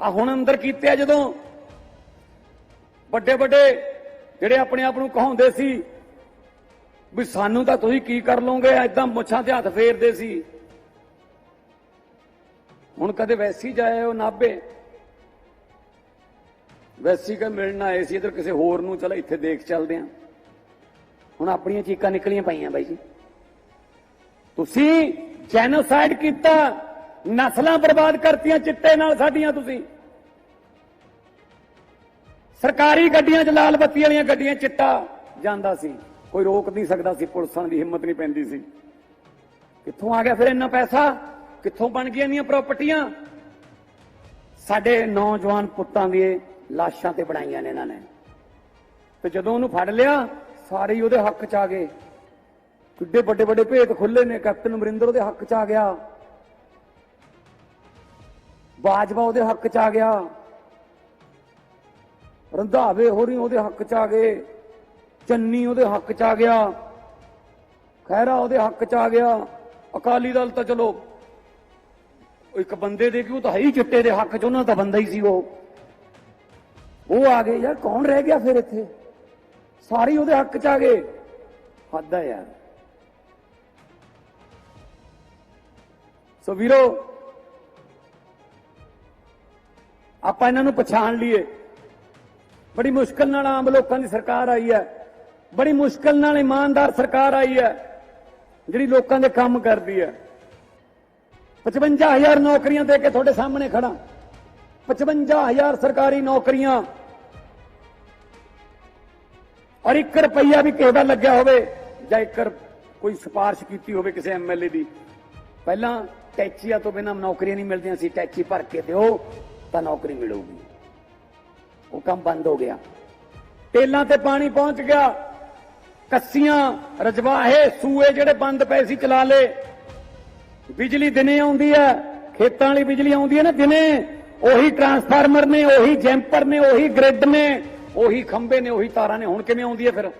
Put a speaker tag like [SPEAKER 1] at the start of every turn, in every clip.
[SPEAKER 1] ਆ ਹੁਣ ਅੰਦਰ ਕੀਤੇ ਆ ਜਦੋਂ। ਵੱਡੇ ਵੱਡੇ ਜਿਹੜੇ ਆਪਣੇ ਆਪ ਨੂੰ ਕਹਾਉਂਦੇ ਸੀ ਵੀ ਸਾਨੂੰ ਤਾਂ ਤੁਸੀਂ ਕੀ ਕਰ ਲਓਗੇ ਐਦਾਂ ਮੁੱਛਾਂ ਤੇ ਹੱਥ ਫੇਰਦੇ ਸੀ। ਹੁਣ ਕਦੇ ਵੈਸੀ ਜਾਏ ਉਹ ਨਾਭੇ। ਵੈਸੀ ਕਾ ਮਿਲਣ ਆਏ ਸੀ, ਇਧਰ ਕਿਸੇ ਹੋਰ ਨੂੰ, ਚਲ ਇੱਥੇ ਦੇਖ ਚੱਲਦੇ ਆ। ਹੁਣ ਆਪਣੀਆਂ ਚੀਕਾਂ ਨਿਕਲੀਆਂ ਪਈਆਂ ਬਾਈ ਜੀ। ਤੁਸੀਂ ਜੈਨੋਸਾਈਡ ਕੀਤਾ। ਨਸਲਾਂ ਬਰਬਾਦ ਕਰਤੀਆਂ ਚਿੱਟੇ ਨਾਲ ਸਾਡੀਆਂ ਤੁਸੀਂ। ਸਰਕਾਰੀ ਗੱਡੀਆਂ 'ਚ ਲਾਲ ਬੱਤੀ ਵਾਲੀਆਂ ਗੱਡੀਆਂ ਚਿੱਟਾ ਜਾਂਦਾ ਸੀ। ਕੋਈ ਰੋਕ ਨਹੀਂ ਸਕਦਾ ਸੀ, ਪੁਲਿਸਾਂ ਦੀ ਹਿੰਮਤ ਨਹੀਂ ਪੈਂਦੀ ਸੀ। ਕਿੱਥੋਂ ਆ ਗਿਆ ਫਿਰ ਇੰਨਾ ਪੈਸਾ? ਕਿੱਥੋਂ ਬਣ ਗਈਆਂ ਇੰਨੀਆਂ ਪ੍ਰਾਪਰਟੀਆਂ ਸਾਡੇ ਨੌਜਵਾਨ ਪੁੱਤਾਂ ਦੀ ਲਾਸ਼ਾਂ ਤੇ ਬਣਾਈਆਂ ਨੇ ਇਹਨਾਂ ਨੇ। ਤੇ ਜਦੋਂ ਉਹਨੂੰ ਫੜ ਲਿਆ, ਸਾਰੇ ਹੀ ਉਹਦੇ ਹੱਕ 'ਚ ਆ ਗਏ। ਕਿੱਡੇ ਵੱਡੇ ਵੱਡੇ ਭੇਤ ਖੁੱਲੇ ਨੇ, ਕੈਪਟਨ ਅਮਰਿੰਦਰ ਉਹਦੇ ਹੱਕ 'ਚ ਆ ਗਿਆ। ਬਾਜਵਾ ਉਹਦੇ ਹੱਕ 'ਚ ਆ ਗਿਆ। ਰੰਧਾਵੇ ਹੋਰੀ ਉਹਦੇ ਹੱਕ 'ਚ ਆ ਗਏ। ਚੰਨੀ ਉਹਦੇ ਹੱਕ 'ਚ ਆ ਗਿਆ। ਖੈਰਾ ਉਹਦੇ ਹੱਕ 'ਚ ਆ ਗਿਆ। ਅਕਾਲੀ ਦਲ ਤਾਂ ਚਲੋ, ਇੱਕ ਬੰਦੇ ਦੇ ਕਿ ਤਾਂ ਹੈ ਹੀ ਚਿੱਟੇ ਦੇ ਹੱਕ 'ਚ, ਉਹਨਾਂ ਦਾ ਬੰਦਾ ਹੀ ਸੀ ਉਹ। ਉਹ ਆ ਗਏ, ਯਾਰ ਕੌਣ ਰਹਿ ਗਿਆ ਫਿਰ ਇੱਥੇ? ਸਾਰੇ ਉਹਦੇ ਹੱਕ 'ਚ ਆ ਗਏ। ਹੱਦ ਹੈ ਯਾਰ। ਸੋ ਵੀਰੋ ਆਪਾਂ ਇਹਨਾਂ ਨੂੰ ਪਛਾਣ ਲਈਏ। ਬੜੀ ਮੁਸ਼ਕਲ ਨਾਲ ਆਮ ਲੋਕਾਂ ਦੀ ਸਰਕਾਰ ਆਈ ਹੈ। ਬੜੀ ਮੁਸ਼ਕਲ ਨਾਲ ਇਮਾਨਦਾਰ ਸਰਕਾਰ ਆਈ ਹੈ, ਜਿਹੜੀ ਲੋਕਾਂ ਦੇ ਕੰਮ ਕਰਦੀ ਹੈ। 55000 ਨੌਕਰੀਆਂ ਦੇ ਕੇ ਤੁਹਾਡੇ ਸਾਹਮਣੇ ਖੜਾ 55000 ਸਰਕਾਰੀ ਨੌਕਰੀਆਂ। ਔਰ 1 ਰੁਪਈਆ ਵੀ ਕਿਸੇ ਦਾ ਲੱਗਿਆ ਹੋਵੇ, ਜਾਂ ਇੱਕ ਕੋਈ ਸਿਫਾਰਿਸ਼ ਕੀਤੀ ਹੋਵੇ ਕਿਸੇ ਐਮਐਲਏ ਦੀ। ਪਹਿਲਾਂ ਟੈਕਸੀਆਂ ਤੋਂ ਬਿਨਾਂ ਨੌਕਰੀਆਂ ਨਹੀਂ ਮਿਲਦੀਆਂ ਸੀ ਟੈਕਸੀ ਭਰ ਕੇ ਦਿਓ। ਤਾਂ ਨੌਕਰੀ ਮਿਲੂਗੀ। ਉਹ ਕੰਮ ਬੰਦ ਹੋ ਗਿਆ। ਟੇਲਾਂ ਤੇ ਪਾਣੀ ਪਹੁੰਚ ਗਿਆ। ਕੱਸੀਆਂ, ਰਜਵਾਹੇ, ਸੂਏ ਜਿਹੜੇ ਬੰਦ ਪਏ ਸੀ ਚਲਾ ਲੇ ਬਿਜਲੀ ਦਿਨੇ ਆਉਂਦੀ ਹੈ। ਖੇਤਾਂ ਵਾਲੀ ਬਿਜਲੀ ਆਉਂਦੀ ਹੈ ਨਾ ਦਿਨੇ। ਉਹੀ ਟਰਾਂਸਫਾਰਮਰ ਨੇ, ਉਹੀ ਜੈਂਪਰ ਨੇ, ਉਹੀ ਗ੍ਰਿਡ ਨੇ, ਉਹੀ ਖੰਭੇ ਨੇ, ਉਹੀ ਤਾਰਾਂ ਨੇ। ਹੁਣ ਕਿਵੇਂ ਆਉਂਦੀ ਹੈ ਫਿਰ?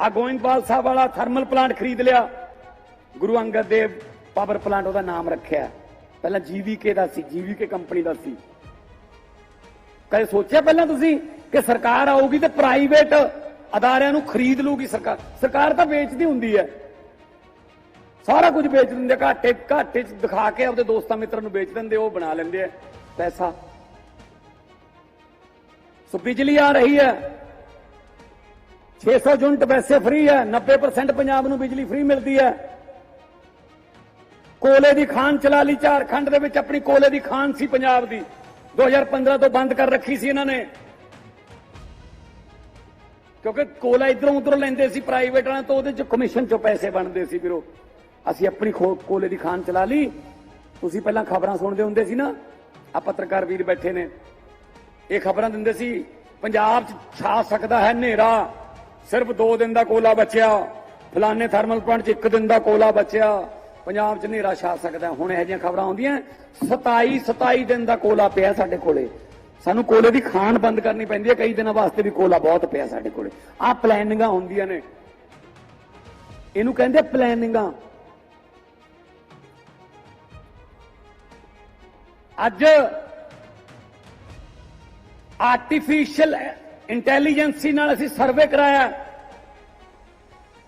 [SPEAKER 1] ਆ ਗੋਇੰਦਵਾਲ ਸਾਹਿਬ ਵਾਲਾ ਥਰਮਲ ਪਲਾਂਟ ਖਰੀਦ ਲਿਆ। ਗੁਰੂ ਅੰਗਦ ਦੇਵ ਪਾਵਰ ਪਲਾਂਟ ਉਹਦਾ ਨਾਮ ਰੱਖਿਆ। ਪਹਿਲਾਂ ਜੀਵੀਕੇ ਦਾ ਸੀ ਜੀਵੀਕੇ ਕੰਪਨੀ ਦਾ ਸੀ। ਕਦੇ ਸੋਚਿਆ ਪਹਿਲਾਂ ਤੁਸੀਂ ਕਿ ਸਰਕਾਰ ਆਊਗੀ ਤੇ ਪ੍ਰਾਈਵੇਟ ਅਦਾਰਿਆਂ ਨੂੰ ਖਰੀਦ ਲੂਗੀ ਸਰਕਾਰ? ਸਰਕਾਰ ਤਾਂ ਵੇਚਦੀ ਹੁੰਦੀ ਹੈ। ਸਾਰਾ ਕੁਝ ਵੇਚ ਦਿੰਦੇ ਘਾਟੇ ਘਾਟੇ ਚ ਦਿਖਾ ਕੇ ਆਪਦੇ ਦੋਸਤਾਂ ਮਿੱਤਰਾਂ ਨੂੰ ਵੇਚ ਦਿੰਦੇ, ਉਹ ਬਣਾ ਲੈਂਦੇ ਆ ਪੈਸਾ। ਸੋ ਬਿਜਲੀ ਆ ਰਹੀ ਹੈ। 600 ਯੂਨਿਟ ਵੈਸੇ ਫ੍ਰੀ ਹੈ 90% ਪੰਜਾਬ ਨੂੰ ਬਿਜਲੀ ਫ੍ਰੀ ਮਿਲਦੀ ਹੈ। ਕੋਲੇ ਦੀ ਖਾਨ ਚਲਾ ਲਈ, ਝਾਰਖੰਡ ਦੇ ਵਿੱਚ ਆਪਣੀ ਕੋਲੇ ਦੀ ਖਾਨ ਸੀ ਪੰਜਾਬ ਦੀ। 2015 ਤੋਂ ਬੰਦ ਕਰ ਰੱਖੀ ਸੀ ਇਹਨਾਂ ਨੇ। ਕਿਉਂਕਿ ਕੋਲਾ ਇਧਰੋਂ ਉਧਰੋਂ ਲੈਂਦੇ ਸੀ ਪ੍ਰਾਈਵੇਟ ਤੋਂ, ਉਹਦੇ ਚ ਕਮਿਸ਼ਨ ਚੋਂ ਪੈਸੇ ਬਣਦੇ ਸੀ ਵੀਰੋ। ਅਸੀਂ ਆਪਣੀ ਕੋਲੇ ਦੀ ਖਾਨ ਚਲਾ ਲਈ। ਤੁਸੀਂ ਪਹਿਲਾਂ ਖਬਰਾਂ ਸੁਣਦੇ ਹੁੰਦੇ ਸੀ ਨਾ ਆ ਪੱਤਰਕਾਰ ਵੀਰ ਬੈਠੇ ਨੇ। ਇਹ ਖਬਰਾਂ ਦਿੰਦੇ ਸੀ, ਪੰਜਾਬ 'ਚ ਛਾ ਸਕਦਾ ਹੈ ਹਨੇਰਾ। ਸਿਰਫ 2 ਦਿਨ ਦਾ ਕੋਲਾ ਬਚਿਆ। ਫਲਾਣੇ ਥਰਮਲ ਪਲਾਂਟ 'ਚ 1 ਦਿਨ ਦਾ ਕੋਲਾ ਬਚਿਆ। ਪੰਜਾਬ 'ਚ ਹਨੇਰਾ ਛਾ ਸਕਦਾ। ਹੁਣ ਇਹੋ ਜਿਹੀਆਂ ਖਬਰਾਂ ਆਉਂਦੀਆਂ। 27 27 ਦਿਨ ਦਾ ਕੋਲਾ ਪਿਆ ਸਾਡੇ ਕੋਲੇ। ਸਾਨੂੰ ਕੋਲੇ ਦੀ ਖਾਣ ਬੰਦ ਕਰਨੀ ਪੈਂਦੀ ਹੈ। ਕਈ ਦਿਨਾਂ ਵਾਸਤੇ ਵੀ ਕੋਲਾ ਬਹੁਤ ਪਿਆ ਸਾਡੇ ਕੋਲੇ। ਆਹ ਪਲੈਨਿੰਗਾਂ ਹੁੰਦੀਆਂ ਨੇ। ਇਹਨੂੰ ਕਹਿੰਦੇ ਪਲੈਨਿੰਗਾਂ ਅੱਜ ਆਰਟੀਫੀਸ਼ੀਅਲ ਇੰਟੈਲੀਜੈਂਸੀ ਨਾਲ ਅਸੀਂ ਸਰਵੇ ਕਰਾਇਆ।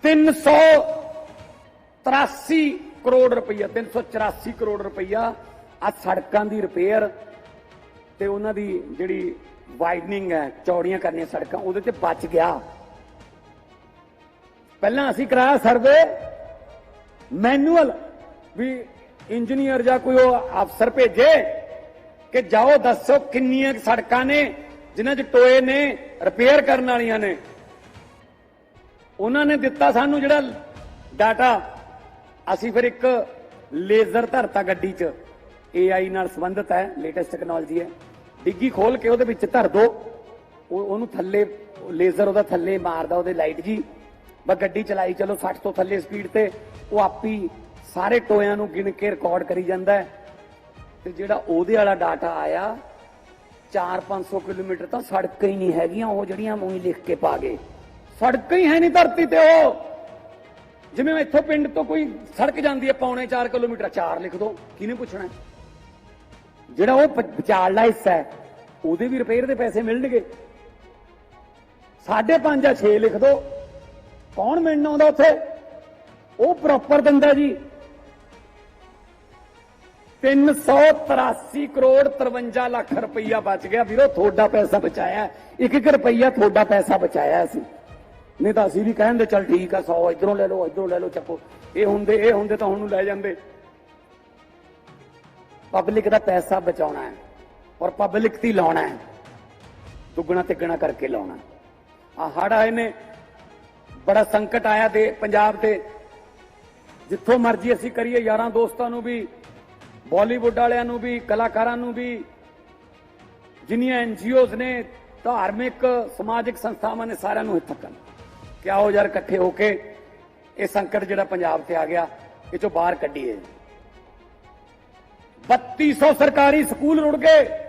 [SPEAKER 1] 383 ਕਰੋੜ ਰੁਪਈਆ 384 ਕਰੋੜ ਰੁਪਈਆ ਆ ਸੜਕਾਂ ਦੀ ਰਿਪੇਅਰ ਤੇ ਉਹਨਾਂ ਦੀ ਜਿਹੜੀ ਵਾਈਡਨਿੰਗ ਹੈ, ਚੌੜੀਆਂ ਕਰਨੀਆਂ ਸੜਕਾਂ, ਉਹਦੇ ਤੇ ਬਚ ਗਿਆ। ਪਹਿਲਾਂ ਅਸੀਂ ਕਰਾਇਆ ਸਰਵੇ ਮੈਨੂਅਲ ਵੀ ਇੰਜੀਨੀਅਰ ਜਾਂ ਕੋਈ ਉਹ ਅਫਸਰ ਭੇਜੇ ਕਿ ਜਾਓ, ਦੱਸੋ ਕਿੰਨੀਆਂ ਸੜਕਾਂ ਨੇ, ਜਿਨ੍ਹਾਂ 'ਚ ਟੋਏ ਨੇ ਰਿਪੇਅਰ ਕਰਨ ਵਾਲੀਆਂ ਨੇ। ਉਹਨਾਂ ਨੇ ਦਿੱਤਾ ਸਾਨੂੰ ਜਿਹੜਾ ਡਾਟਾ ਅਸੀਂ ਫਿਰ ਇੱਕ ਲੇਜ਼ਰ ਧਰਤਾ ਗੱਡੀ 'ਚ AI ਨਾਲ ਸੰਬੰਧਿਤ ਹੈ ਲੇਟੈਸਟ ਟੈਕਨੋਲੋਜੀ ਹੈ। ਡਿੱਗੀ ਖੋਲ ਕੇ ਉਹਦੇ ਵਿੱਚ ਧਰ ਦੋ। ਉਹ, ਉਹਨੂੰ ਥੱਲੇ, ਲੇਜ਼ਰ ਉਹਦਾ ਥੱਲੇ ਮਾਰਦਾ, ਉਹਦੇ ਲਾਈਟ ਜੀ। ਬਸ ਗੱਡੀ ਚਲਾਈ, ਚਲੋ 60 ਤੋਂ ਥੱਲੇ ਸਪੀਡ ਤੇ ਉਹ ਆਪੀ ਸਾਰੇ ਟੋਇਆਂ ਨੂੰ ਗਿਣ ਕੇ ਰਿਕਾਰਡ ਕਰੀ ਜਾਂਦਾ ਤੇ ਜਿਹੜਾ ਉਹਦੇ ਵਾਲਾ ਡਾਟਾ ਆਇਆ 4-500 ਕਿਲੋਮੀਟਰ ਤਾਂ ਸੜਕਾਂ ਹੀ ਨਹੀਂ ਹੈਗੀਆਂ, ਉਹ ਜਿਹੜੀਆਂ ਉਹੀ ਲਿਖ ਕੇ ਪਾ ਗਏ। ਸੜਕਾਂ ਹੀ ਹੈ ਨਹੀਂ ਧਰਤੀ ਤੇ ਉਹ। ਜਿਵੇਂ ਇੱਥੋਂ ਪਿੰਡ ਤੋਂ ਕੋਈ ਸੜਕ ਜਾਂਦੀ ਹੈ, ਪੌਣੇ 4 ਕਿਲੋਮੀਟਰ 4 ਲਿਖ ਦੋ, ਕਿਹਨੇ ਪੁੱਛਣਾ? ਜਿਹੜਾ ਉਹ ਪ- ਹਿੱਸਾ ਹੈ, ਉਹਦੇ ਵੀ ਰਿਪੇਅਰ ਦੇ ਪੈਸੇ ਮਿਲਣਗੇ। 5.5 ਜਾਂ 6 ਲਿਖ ਦੋ। ਕੌਣ ਮਿਲਣ ਆਉਂਦਾ ਉੱਥੇ? ਉਹ ਪ੍ਰੋਪਰ ਦਿੰਦਾ ਜੀ। 383 ਕਰੋੜ 53 ਲੱਖ ਰੁਪਈਆ ਬਚ ਗਿਆ। ਵੀਰੋ, ਤੁਹਾਡਾ ਪੈਸਾ ਬਚਾਇਆ। ਇੱਕ ਇੱਕ ਰੁਪਈਆ ਤੁਹਾਡਾ ਪੈਸਾ ਬਚਾਇਆ ਸੀ ਨਹੀਂ ਤਾਂ ਅਸੀਂ ਵੀ ਕਹਿੰਦੇ ਚੱਲ ਠੀਕ ਆ 100 ਇਧਰੋਂ ਲੈ ਲਓ, ਇਧਰੋਂ ਲੈ ਲਓ, ਚੱਕੋ। ਇਹ ਹੁੰਦੇ ਇਹ ਹੁੰਦੇ ਤਾਂ ਹੁਣ ਨੂੰ ਲੈ ਜਾਂਦੇ। ਪਬਲਿਕ ਦਾ ਪੈਸਾ ਬਚਾਉਣਾ ਹੈ ਔਰ ਪਬਲਿਕ ਤੇ ਲਾਉਣਾ ਹੈ। ਦੁੱਗਣਾ ਤਿੱਗਣਾ ਕਰਕੇ ਲਾਉਣਾ ਆ ਹੜ ਆਏ ਨੇ, ਬੜਾ ਸੰਕਟ ਆਇਆ ਤੇ ਪੰਜਾਬ ਤੇ। ਜਿੱਥੋਂ ਮਰਜ਼ੀ ਅਸੀਂ ਕਰੀਏ, ਯਾਰਾਂ ਦੋਸਤਾਂ ਨੂੰ ਵੀ ਬਾਲੀਵੁੱਡ ਵਾਲਿਆਂ ਨੂੰ ਵੀ, ਕਲਾਕਾਰਾਂ ਨੂੰ ਵੀ। ਜਿੰਨੀਆਂ ਐਨਜੀਓਜ਼ ਨੇ, ਧਾਰਮਿਕ, ਸਮਾਜਿਕ ਸੰਸਥਾਵਾਂ ਨੇ ਸਾਰਿਆਂ ਨੂੰ ਇੱਥੇ ਕਰਨ ਕਿ ਆਓ ਯਾਰ ਇਕੱਠੇ ਹੋ ਕੇ ਇਹ ਸੰਕਟ ਜਿਹੜਾ ਪੰਜਾਬ ਤੇ ਆ ਗਿਆ, ਇਹ ਚੋਂ ਬਾਹਰ ਕੱਢੀਏ। 3200 ਸਰਕਾਰੀ ਸਕੂਲ ਰੁੜ ਗਏ।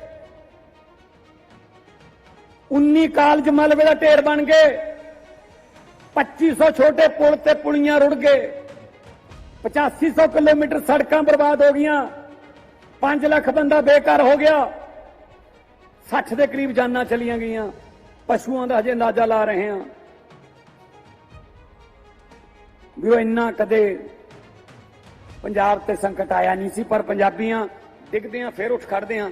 [SPEAKER 1] 19 ਕਾਲਜ ਮਲਬੇ ਦਾ ਢੇਰ ਬਣ ਗਏ। 2500 ਛੋਟੇ ਪੁਲ ਤੇ ਪੁਲੀਆਂ ਰੁੜ ਗਏ। 8500 ਕਿਲੋਮੀਟਰ ਸੜਕਾਂ ਬਰਬਾਦ ਹੋ ਗਈਆਂ। 5 ਲੱਖ ਬੰਦਾ ਬੇਕਾਰ ਹੋ ਗਿਆ। 60 ਦੇ ਕਰੀਬ ਜਾਨਾਂ ਚਲੀਆਂ ਗਈਆਂ। ਪਸ਼ੂਆਂ ਦਾ ਹਜੇ ਅੰਦਾਜ਼ਾ ਲਾ ਰਹੇ ਹਾਂ। ਵੀ ਉਹ ਇੰਨਾ ਕਦੇ ਪੰਜਾਬ ਤੇ ਸੰਕਟ ਆਇਆ ਨਹੀਂ ਸੀ, ਪਰ ਪੰਜਾਬੀਆਂ ਡਿੱਗਦੇ ਆ ਫੇਰ ਉੱਠ ਖੜਦੇ ਆ।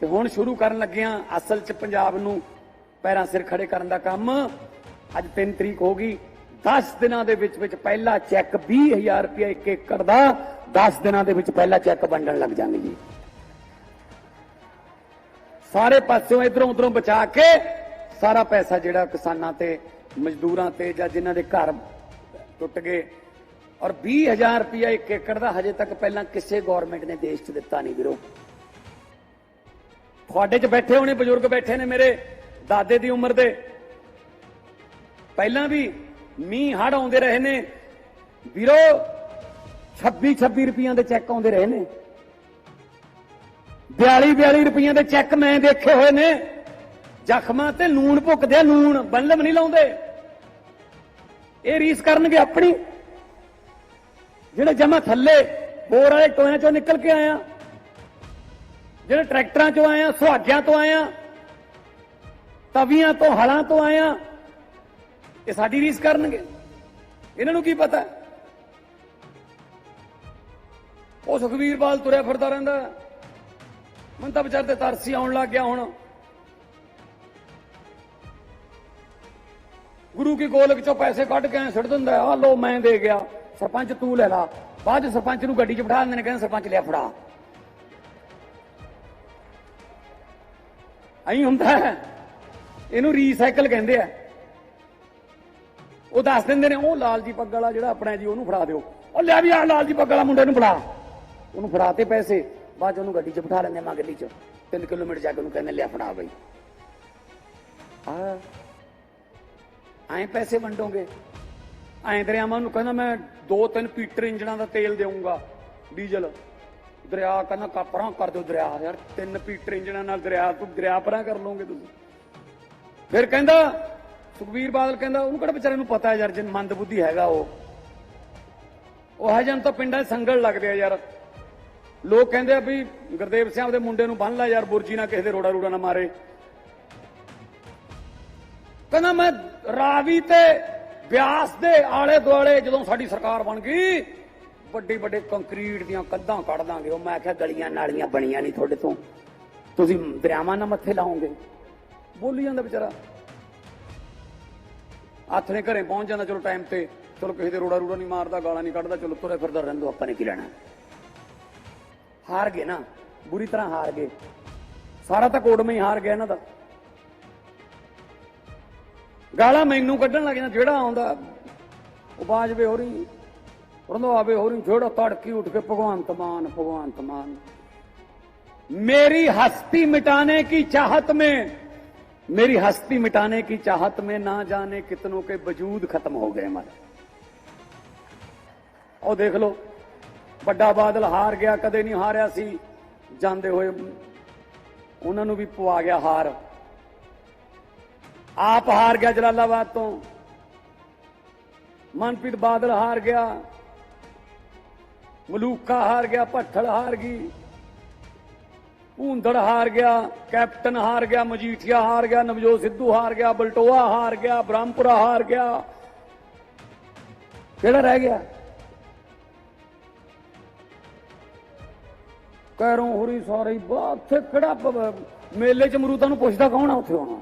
[SPEAKER 1] ਤੇ ਹੁਣ ਸ਼ੁਰੂ ਕਰਨ ਲੱਗੇ ਆ, ਅਸਲ 'ਚ ਪੰਜਾਬ ਨੂੰ ਪੈਰਾਂ ਸਿਰ ਖੜੇ ਕਰਨ ਦਾ ਕੰਮ। ਅੱਜ 3 ਤਰੀਕ ਹੋ ਗਈ 10 ਦਿਨਾਂ ਦੇ ਵਿੱਚ ਵਿੱਚ ਪਹਿਲਾ ਚੈੱਕ 20000 ਰੁਪਏ ਇੱਕ ਏਕੜ ਦਾ 10 ਦਿਨਾਂ ਦੇ ਵਿੱਚ ਪਹਿਲਾ ਚੈੱਕ ਵੰਡਣ ਲੱਗ ਜਾਣਗੇ ਜੀ। ਸਾਰੇ ਪਾਸਿਓਂ ਇਧਰੋਂ ਉਧਰੋਂ ਬਚਾ ਕੇ ਸਾਰਾ ਪੈਸਾ ਜਿਹੜਾ ਕਿਸਾਨਾਂ ਤੇ, ਮਜ਼ਦੂਰਾਂ ਤੇ ਜਾਂ ਜਿਨ੍ਹਾਂ ਦੇ ਘਰ ਟੁੱਟ ਗਏ। ਔਰ 20000 ਰੁਪਇਆ ਇੱਕ ਏਕੜ ਦਾ ਹਜੇ ਤੱਕ ਪਹਿਲਾਂ ਕਿਸੇ ਗਵਰਨਮੈਂਟ ਨੇ ਦੇਸ਼ 'ਚ ਦਿੱਤਾ ਨਹੀਂ ਵੀਰੋ। ਤੁਹਾਡੇ 'ਚ ਬੈਠੇ ਹੋਣੇ ਬਜ਼ੁਰਗ ਬੈਠੇ ਨੇ ਮੇਰੇ ਦਾਦੇ ਦੀ ਉਮਰ ਦੇ। ਪਹਿਲਾਂ ਵੀ ਮੀਂਹ ਹੜ ਆਉਂਦੇ ਰਹੇ ਨੇ। ਵੀਰੋ 26 26 ਰੁਪਈਆਂ ਦੇ ਚੈੱਕ ਆਉਂਦੇ ਰਹੇ ਨੇ। 42 42 ਰੁਪਈਆਂ ਦੇ ਚੈੱਕ ਮੈਂ ਦੇਖੇ ਹੋਏ ਨੇ। ਜ਼ਖਮਾਂ ਤੇ ਲੂਣ ਭੁੱਕਦੇ ਲੂਣ ਬੰਲਮ ਨਹੀਂ ਲਾਉਂਦੇ। ਇਹ ਰੀਸ ਕਰਨਗੇ ਆਪਣੀ। ਜਿਹੜੇ ਜਮਾ ਥੱਲੇ ਬੋਰ ਵਾਲੇ ਟੋਇਆਂ ਚੋਂ ਨਿਕਲ ਕੇ ਆਇਆ, ਜਿਹੜੇ ਟਰੈਕਟਰਾਂ ਚੋਂ ਆਇਆ, ਸੁਹਾਗਿਆਂ ਤੋਂ ਆਇਆ, ਤਵੀਆਂ ਤੋਂ, ਹਲਾਂ ਤੋਂ ਆਇਆ, ਇਹ ਸਾਡੀ ਰੀਸ ਕਰਨਗੇ। ਇਹਨਾਂ ਨੂੰ ਕੀ ਪਤਾ? ਉਹ ਸੁਖਵੀਰ ਬਾਲ ਤੁਰਿਆ ਫਿਰਦਾ ਰਹਿੰਦਾ। ਮਨ ਤਾਂ ਵਿਚਾਰ ਤੇ ਤਰਸੀ ਆਉਣ ਲੱਗ ਗਿਆ ਹੁਣ। ਗੁਰੂ ਕੀ ਗੋਲਕ ਚੋਂ ਪੈਸੇ ਕੱਢ ਕੇ ਐਂ ਸਿੱਟ ਦਿੰਦਾ ਆ ਲੋ ਮੈਂ ਦੇ ਗਿਆ। ਸਰਪੰਚ ਤੂੰ ਲੈ ਲਾ। ਬਾਅਦ 'ਚ ਸਰਪੰਚ ਨੂੰ ਗੱਡੀ 'ਚ ਬਿਠਾ ਦਿੰਦੇ ਨੇ, ਕਹਿੰਦੇ ਸਰਪੰਚ ਲਿਆ ਫੜਾ। ਐਂ ਹੁੰਦਾ ਹੈ। ਇਹਨੂੰ ਰੀਸਾਈਕਲ ਕਹਿੰਦੇ ਆ। ਉਹ ਦੱਸ ਦਿੰਦੇ ਨੇ, ਉਹ ਲਾਲ ਜੀ ਪੱਗ ਵਾਲਾ ਜਿਹੜਾ ਆਪਣਾ ਜੀ, ਉਹਨੂੰ ਫੜਾ ਦਿਓ। ਉਹ ਲਿਆ ਵੀ ਆ ਲਾਲ ਜੀ ਪੱਗ ਵਾਲਾ ਮੁੰਡੇ ਨੂੰ ਫੜਾ। ਉਹਨੂੰ ਫੜਾਤੇ ਪੈਸੇ। ਬਾਅਦ 'ਚ ਉਹਨੂੰ ਗੱਡੀ 'ਚ ਬਿਠਾ ਲੈਂਦੇ ਮਾਂ ਗੱਡੀ 'ਚ। 3 ਕਿਲੋਮੀਟਰ ਜਾ ਕੇ ਉਹਨੂੰ ਕਹਿੰਦੇ ਲਿਆ ਫੜਾ ਬਈ। ਆ। ਐਂ ਪੈਸੇ ਵੰਡੋਗੇ? ਐਂ ਦਰਿਆਵਾਂ ਨੂੰ ਕਹਿੰਦਾ ਮੈਂ ਦੋ ਤਿੰਨ ਪੀਟਰ ਇੰਜਣਾਂ ਦਾ ਤੇਲ ਦੇਵਾਂਗਾ ਡੀਜ਼ਲ। ਦਰਿਆ ਕਹਿੰਦਾ ਕਾਪਰਾਂ ਕਰ ਦਿਓ ਦਰਿਆ, ਯਾਰ ਤਿੰਨ ਪੀਟਰ ਇੰਜਣਾਂ ਨਾਲ ਦਰਿਆ, ਤੂੰ ਦਰਿਆ ਪਰਾਂ ਕਰ ਲਓਗੇ ਤੁਸੀਂ। ਫਿਰ ਕਹਿੰਦਾ ਸੁਖਵੀਰ ਬਾਦਲ ਕਹਿੰਦਾ, ਉਹਨੂੰ ਕਿਹੜਾ ਵਿਚਾਰੇ ਨੂੰ ਪਤਾ ਯਾਰ ਜਿਨ ਮੰਦ ਬੁੱਧੀ ਹੈਗਾ ਉਹ। ਉਹ ਹੈ ਤਾਂ ਪਿੰਡਾਂ 'ਚ ਸੰਗਲ ਲੱਗਦੇ ਆ ਯਾਰ। ਲੋਕ ਕਹਿੰਦੇ ਆ ਵੀ ਗੁਰਦੇਵ ਸਿੰਘ ਦੇ ਮੁੰਡੇ ਨੂੰ ਬੰਨ ਲੈ ਯਾਰ, ਬੁਰਜੀ ਨਾ ਕਿਸੇ ਦੇ ਰੋੜਾ ਰੂੜਾ ਨਾ ਮਾਰੇ। ਕਹਿੰਦਾ ਮੈਂ ਰਾਵੀ ਤੇ ਬਿਆਸ ਦੇ ਆਲੇ ਦੁਆਲੇ ਜਦੋਂ ਸਾਡੀ ਸਰਕਾਰ ਬਣ ਗਈ, ਵੱਡੇ ਵੱਡੇ ਕੰਕਰੀਟ ਦੀਆਂ ਕੰਧਾਂ ਕੱਢ ਦਾਂਗੇ। ਉਹ ਮੈਂ ਆਖਿਆ ਗਲੀਆਂ ਨਾਲੀਆਂ ਬਣੀਆਂ ਨਹੀਂ ਤੁਹਾਡੇ ਤੋਂ। ਤੁਸੀਂ ਦਰਿਆਵਾਂ ਨਾਲ ਮੱਥੇ ਲਾਓਗੇ। ਬੋਲੀ ਜਾਂਦਾ ਵਿਚਾਰਾ। ਹੱਥ ਨੇ ਘਰੇ ਪਹੁੰਚ ਜਾਂਦਾ, ਚਲੋ ਟਾਈਮ ਤੇ। ਚਲੋ ਕਿਸੇ ਦੇ ਰੋੜਾ ਰੂੜਾ ਨਹੀਂ ਮਾਰਦਾ, ਗਾਲਾਂ ਨਹੀਂ ਕੱਢਦਾ, ਚਲੋ ਤੁਰੇ ਫਿਰਦਾ ਰਹਿੰਦੋ, ਆਪਾਂ ਨੇ ਕੀ ਲੈਣਾ। ਹਾਰ ਗਏ ਨਾ। ਬੁਰੀ ਤਰ੍ਹਾਂ ਹਾਰ ਗਏ। ਸਾਰਾ ਤਾਂ ਕੋਡਮੇ ਹੀ ਹਾਰ ਗਿਆ ਇਹਨਾਂ ਦਾ। ਗਾਲਾਂ ਮੈਨੂੰ ਕੱਢਣ ਲੱਗ ਜਾਂਦਾ ਜਿਹੜਾ ਆਉਂਦਾ ਉਹ ਬਾਜਵੇ ਹੋ ਰਹੀ ਰੰਧਾਵੇ ਹੋ ਰਹੀ ਜਿਹੜਾ ਤੜਕੀ ਉੱਠ ਕੇ ਭਗਵੰਤ ਮਾਨ ਭਗਵੰਤ ਮਾਨ मेरी हस्ती मिटाने की चाहत में मेरी हस्ती मिटाने की चाहत में ना जाने कितनों के वजूद खत्म हो गए हमारे ਉਹ ਦੇਖ ਲਓ ਵੱਡਾ ਬਾਦਲ ਹਾਰ ਗਿਆ ਕਦੇ ਨਹੀਂ ਹਾਰਿਆ ਸੀ ਜਾਂਦੇ ਹੋਏ ਉਹਨਾਂ ਨੂੰ ਵੀ ਪਵਾ ਗਿਆ ਹਾਰ ਆਪ ਹਾਰ ਗਿਆ ਜਲਾਲਾਬਾਦ ਤੋਂ। ਮਨਪ੍ਰੀਤ ਬਾਦਲ ਹਾਰ ਗਿਆ। ਮਲੂਕਾ ਹਾਰ ਗਿਆ, ਭੱਠਲ ਹਾਰ ਗਈ। ਭੂੰਦੜ ਹਾਰ ਗਿਆ, ਕੈਪਟਨ ਹਾਰ ਗਿਆ, ਮਜੀਠੀਆ ਹਾਰ ਗਿਆ, ਨਵਜੋਤ ਸਿੱਧੂ ਹਾਰ ਗਿਆ, ਬਲਟੋਆ ਹਾਰ ਗਿਆ, ਬ੍ਰਹਮਪੁਰਾ ਹਾਰ ਗਿਆ। ਕਿਹੜਾ ਰਹਿ ਗਿਆ? ਕੈਰੋਂ, ਹੋਰੀ, ਸਾਰੇ ਹੀ ਉੱਥੇ ਕਿਹੜਾ ਮੇਲੇ ਚ ਮਰੂਦਾਂ ਨੂੰ ਪੁੱਛਦਾ ਕੌਣ ਆ ਉੱਥੇ ਹੁਣ?